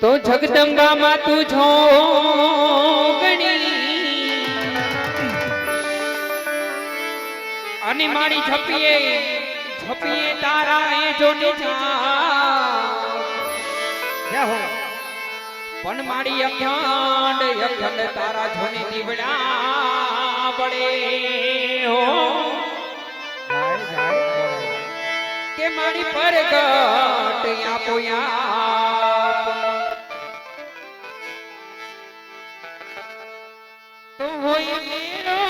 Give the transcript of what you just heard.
તો જગદંબામાં તું છો અને મારી ઝપીએ ઝપીએ તારા એ જો જય હો? પણ મારી અખંડ અખંડ તારા જોની દીવડા પડે હો. કે મારી પરગટ આપો યા કોઈ